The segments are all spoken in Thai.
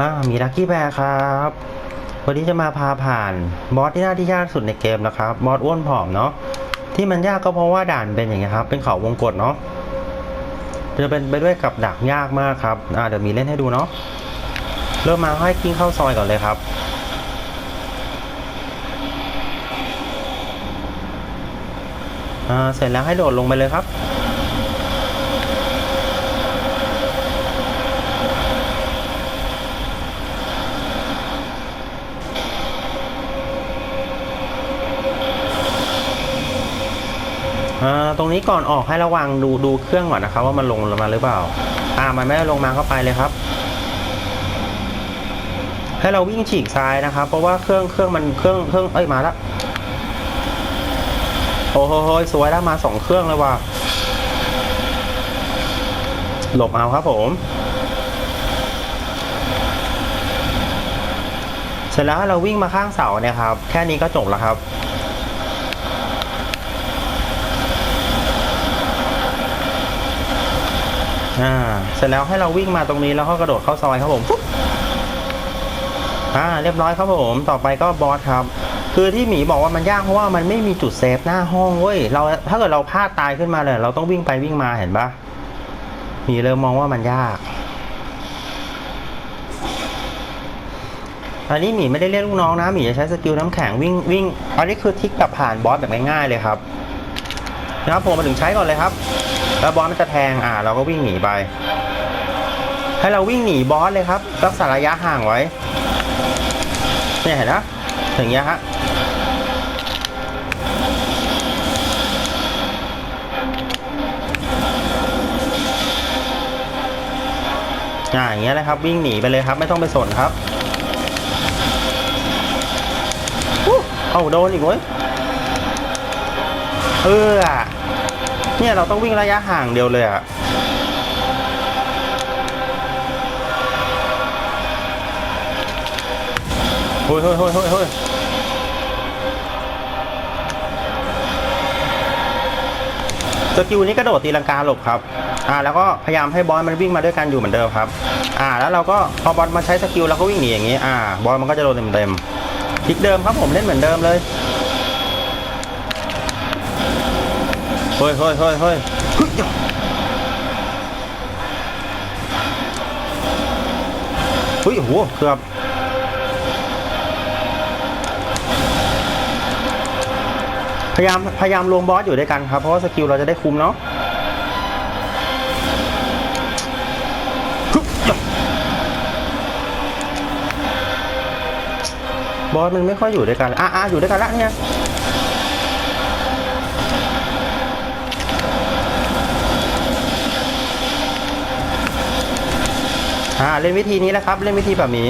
อ่ามีลักกี้แบร์ครับ วันนี้จะมาพาผ่านบอสที่น่าที่ยากสุดในเกมนะครับบอสอ้วนผอมเนาะที่มันยากก็เพราะว่าด่านเป็นอย่างเงี้ยครับ เป็นเขาวงกตเนาะจะเป็นไปด้วยกับดักยากมากครับอ่าเดี๋ยวมีเล่นให้ดูเนาะเริ่มมาให้กิ้งเข้าซอยก่อนเลยครับอ่าเสร็จแล้วให้โดดลงไปเลยครับ อ่าตรงนี้ก่อนออกให้ระวังดูดูเครื่องก่อนนะครับว่ามันลงมาหรือเปล่า อ่ามันไม่ได้ลงมาก็ไปเลยครับให้เราวิ่งฉีกซ้ายนะครับ เพราะว่าเครื่องเครื่องมันเครื่องเครื่องเอ้ยมาล้วโอ้โหสวยแล้วมาสองเครื่องเลยว่ะหลบเอาครับผม เสร็จแล้วให้เราวิ่งมาข้างเสาเนี่ยครับ แค่นี้ก็จบแล้วครับ อ่า เสร็จแล้วให้เราวิ่งมาตรงนี้แล้วก็กระโดดเข้าซอยครับผมอ่า เรียบร้อยครับผม ต่อไปก็บอสครับ คือที่หมีบอกว่ามันยากเพราะว่ามันไม่มีจุดเซฟหน้าห้องเว้ย เราถ้าเกิดเราพลาดตายขึ้นมาเลย เราต้องวิ่งไปวิ่งมาเห็นปะหมีเริ่มมองว่ามันยากอันนี้หมีไม่ได้เรียกลูกน้องนะหมีจะใช้สกิลน้ำแข็งวิ่งวิ่ง อันนี้คือทิกแบบผ่านบอสแบบง่ายๆเลยครับนะครับผมมาถึงใช้ก่อนเลยครับ แล้วบอสมันจะแทงอ่า เราก็วิ่งหนีไป ให้เราวิ่งหนีบอสเลยครับรักษาระยะห่างไว้เนี่ยเห็นนะอย่างเงี้ยฮะอ่าอย่างเงี้ยเลยครับ วิ่งหนีไปเลยครับ ไม่ต้องไปสนครับอู้เอาโดนอีกเว้ยเอออะ เนี่ยเราต้องวิ่งระยะห่างเดียวเลยอะเฮ้ยเฮ้ยเฮ้ยเฮ้ยเฮ้ยสกิลนี้กระโดดตีลังกาหลบครับ อ่า แล้วก็พยายามให้บอลมันวิ่งมาด้วยกันอยู่เหมือนเดิมครับ อ่า แล้วเราก็พอบอลมาใช้สกิลเราก็วิ่งหนีอย่างนี้ อ่า บอลมันก็จะโดนเต็มๆพลิกเดิมครับผมเล่นเหมือนเดิมเลย เฮ้ยเฮ้ยเฮ้ยเฮ้ยเฮ้ยโอ้โหเกือบพยายามพยายามรวมบอสอยู่ด้วยกันครับ เพราะว่าสกิลเราจะได้คุมเนาะฮึยะบอสมันไม่ค่อยอยู่ด้วยกันอะอะอยู่ด้วยกันละเนี่ย อ่าเล่นวิธีนี้แหละครับ เล่นวิธีแบบนี้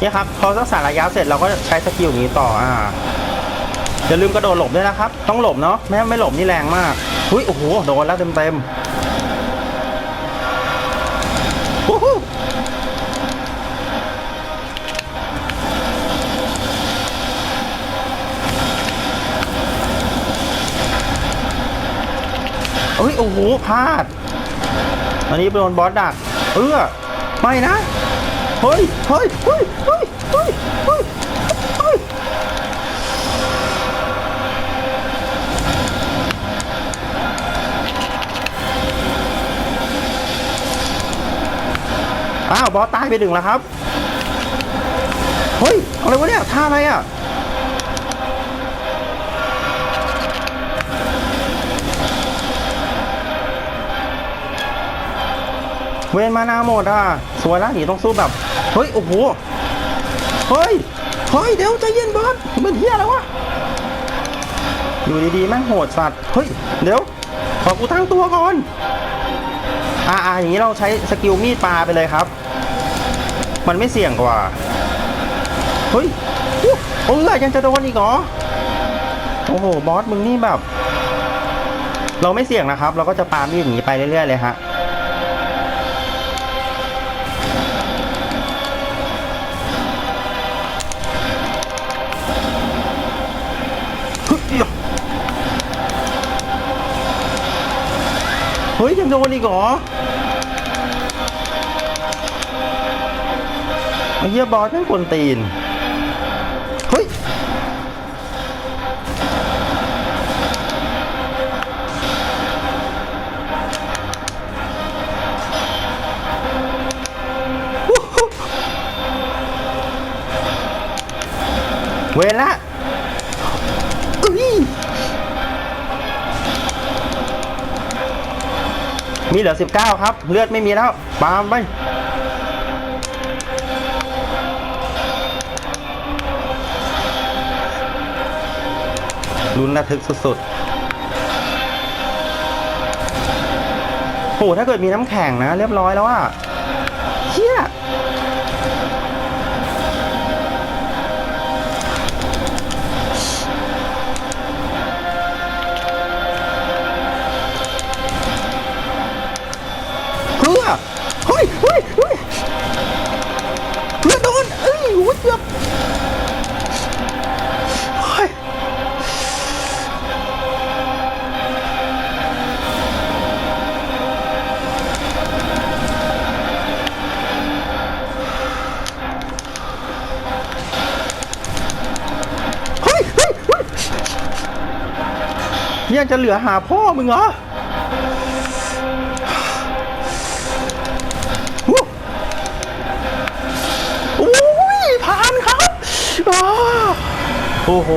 เนี่ยครับพอรักษาระยะเสร็จเราก็ใช้สกิลอย่างนี้ต่ออ่าอย่าลืมกระโดดหลบด้วยนะครับ ต้องหลบเนาะไม่ไม่หลบนี่แรงมากหุยโอ้โหโดนแล้วเต็มเต็มๆวู้ฮู้ เฮ้ย โอ้โหพลาด อันนี้โดนบอสดัก เออไม่นะ เฮ้ย เฮ้ย เฮ้ย เฮ้ย เฮ้ย เฮ้ย เฮ้ย อ้าว บอสตายไปหนึ่งแล้วครับ เฮ้ย อะไรวะเนี่ย ท่าอะไรอะ เวนมานาหมดอะ สวยแล้วหนีต้องสู้แบบ เฮ้ย โอ้โห เฮ้ย เฮ้ย เดี๋ยวใจเย็นบอสมันเฮียแล้ววะอยู่ดีๆแม่งโหดสัตว์ เฮ้ย เดี๋ยว ขอกูตั้งตัวก่อน อ่าอ่าอย่างนี้เราใช้สกิลมีดปลาไปเลยครับ มันไม่เสี่ยงกว่า เฮ้ยอู้เออยังจะโดนอีกเหรอ โอ้โห บอสมึงนี่แบบ เราไม่เสี่ยงนะครับ เราก็จะปามีดอย่างนี้ไปเรื่อยๆเลยฮะ เฮ้ยยังโดนอีกเหรอไอ้เหี้ยบอสแม่งกวนตีน เฮ้ย เวละ มีเหลือ 19 ครับ เลือดไม่มีแล้วปาล์มไปลุ้นระทึกสุดๆโหถ้าเกิดมีน้ำแข็งนะ เรียบร้อยแล้วอะ ยังจะเหลือหาพ่อมึงเหรออ้โอ้ยผ่านครับโอ้โห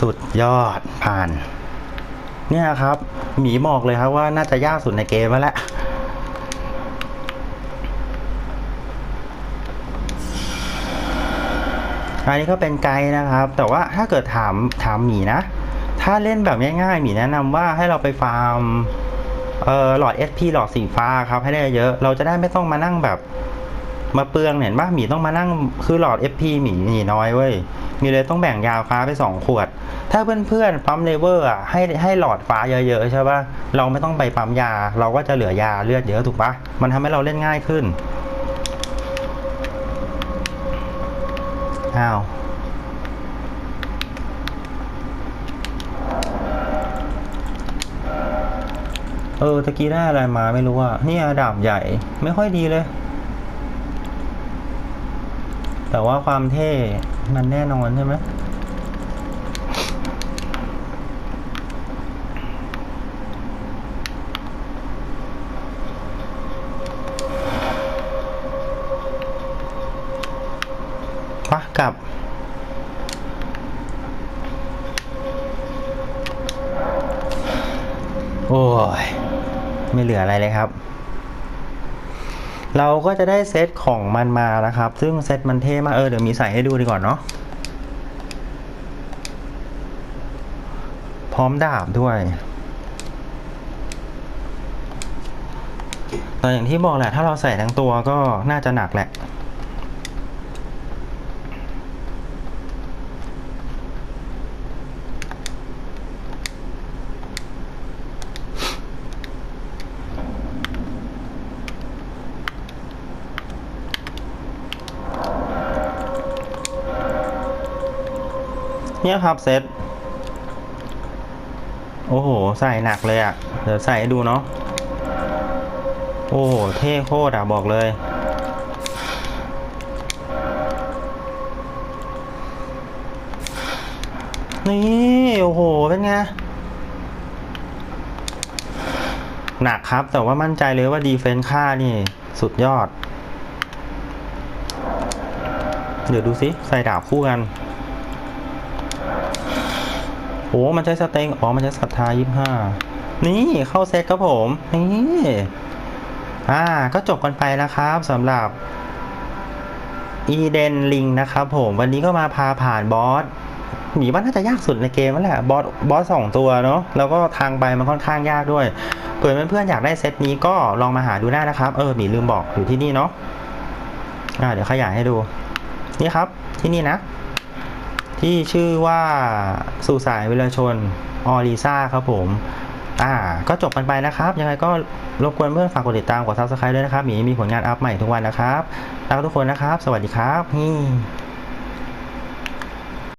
สุดยอดผ่าน เนี่ยครับ หมีบอกเลยครับว่าน่าจะยากสุดในเกมแล้วแหละ อันนี้ก็เป็นไกด์นะครับ แต่ว่าถ้าเกิดถามถามหมีนะ ถ้าเล่นแบบง่ายๆหมีแนะนำว่าให้เราไปฟาร์มเอ่อหลอด SP หลอดสีฟ้าครับให้ได้เยอะ เราจะได้ไม่ต้องมานั่งแบบมาเปลืองเห็นปะหมีต้องมานั่งคือหลอด FP หมีหมีน้อยเว้ยมีเลยต้องแบ่งยาฟ้าไปสองขวด ถ้าเพื่อนๆปั๊มเลเวอร์อะให้ให้หลอดฟ้าเยอะๆใช่ป่ะเราไม่ต้องไปปั๊มยา เราก็จะเหลือยาเลือดเยอะถูกป่ะมันทำให้เราเล่นง่ายขึ้น อ้าวเออตะกี้ได้อะไรมาไม่รู้อะนี่ดาบใหญ่ไม่ค่อยดีเลย แต่ว่าความเท่มันแน่นอนใช่ไหมปะ กับ โอ้ย ไม่เหลืออะไรเลยครับ เราก็จะได้เซตของมันมานะครับ ซึ่งเซตมันเท่มากเออเดี๋ยวมีใส่ให้ดูดีก่อนเนาะพร้อมดาบด้วยแต่อย่างที่บอกแหละ ถ้าเราใส่ทั้งตัวก็น่าจะหนักแหละ เนี่ยครับเซตโอ้โห ใส่หนักเลยอะ่ะ เดี๋ยวใส่ให้ดูเนาะโอ้โห เท่โคตรอะ บอกเลยนี่โอ้โห เป็นไง หนักครับ แต่ว่ามั่นใจเลยว่าดีเฟนซ์ค่านี่ สุดยอด เดี๋ยวดูสิ ใส่ดาบคู่กัน โอ้ มันใช้สเต็งอ๋อ มันใช้ศรัทธายี่ห้า นี่เข้าเซตครับผม นี่ อ่า ก็จบกันไปนะครับสำหรับอีเดนลิงนะครับผม วันนี้ก็มาพาผ่านบอสหมีว่าน่าจะยากสุดในเกมนั่นแหละบอสบอสสองตัวเนาะแล้วก็ทางไปมันค่อนข้างยากด้วยเผื่อเพื่อนๆอยากได้เซตนี้ก็ลองมาหาดูได้นะครับ เออหมีลืมบอกอยู่ที่นี่เนาะอ่าเดี๋ยวขยายให้ดู นี่ครับที่นี่นะ ที่ชื่อว่าสุสายวิรชนออริซ่าครับผมอ่าก็จบกันไปนะครับ ยังไงก็รบกวนเพื่อนฝากกดติดตามกดซับสไครต์ด้วยนะครับหมีมีผลงานอัพใหม่ทุกวันนะครับรักทุกคนนะครับ สวัสดีครับนี่